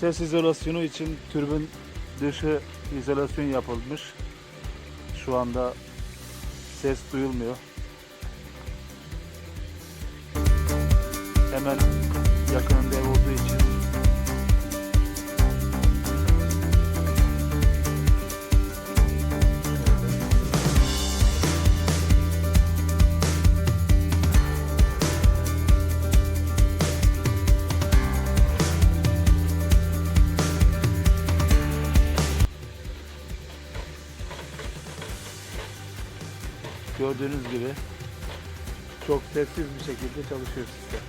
Ses izolasyonu için türbün dışı izolasyon yapılmış. Şu anda ses duyulmuyor. Hemen yakınında ev olduğu için gördüğünüz gibi çok sessiz bir şekilde çalışıyor sistem.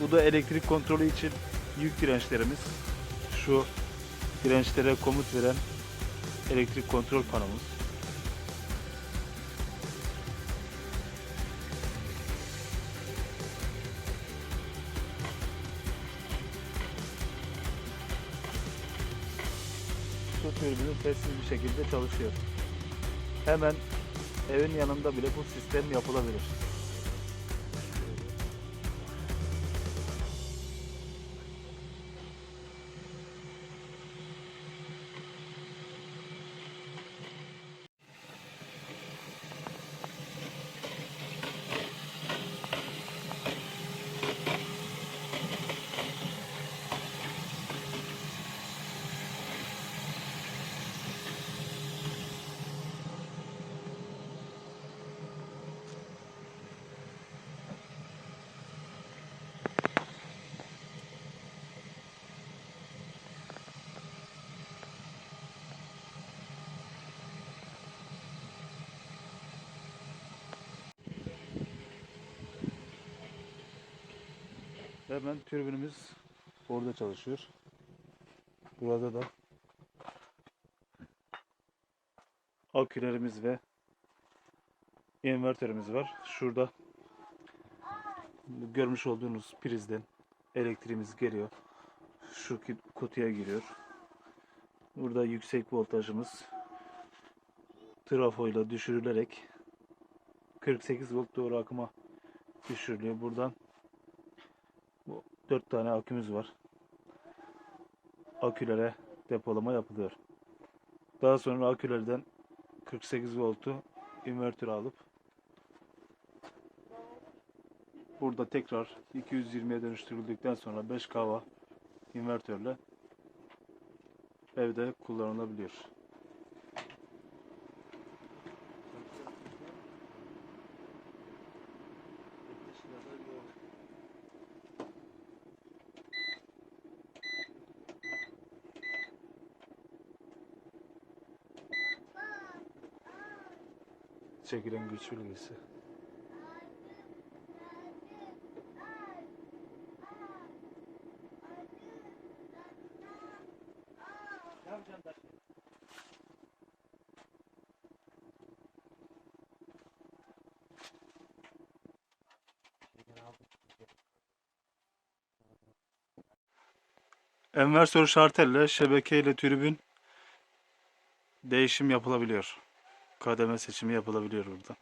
Bu da elektrik kontrolü için yük dirençlerimiz. Şu dirençlere komut veren elektrik kontrol panomuz. Su türbünü sessiz bir şekilde çalışıyor. Hemen evin yanında bile bu sistem yapılabilir. Hemen türbünümüz orada çalışıyor. Burada da akülerimiz ve invertörümüz var. Şurada görmüş olduğunuz prizden elektriğimiz geliyor. Şu kutuya giriyor. Burada yüksek voltajımız trafoyla düşürülerek 48 volt doğru akıma düşürülüyor. Buradan 4 tane akümüz var. Akülere depolama yapılıyor. Daha sonra akülerden 48 voltu invertör alıp burada tekrar 220'ye dönüştürüldükten sonra 5 kW invertörle evde kullanılabiliyor. Çekilen güç bilgisi. Enversör şartelle şebekeyle tribün değişim yapılabiliyor. Kademe seçimi yapılabiliyor burada.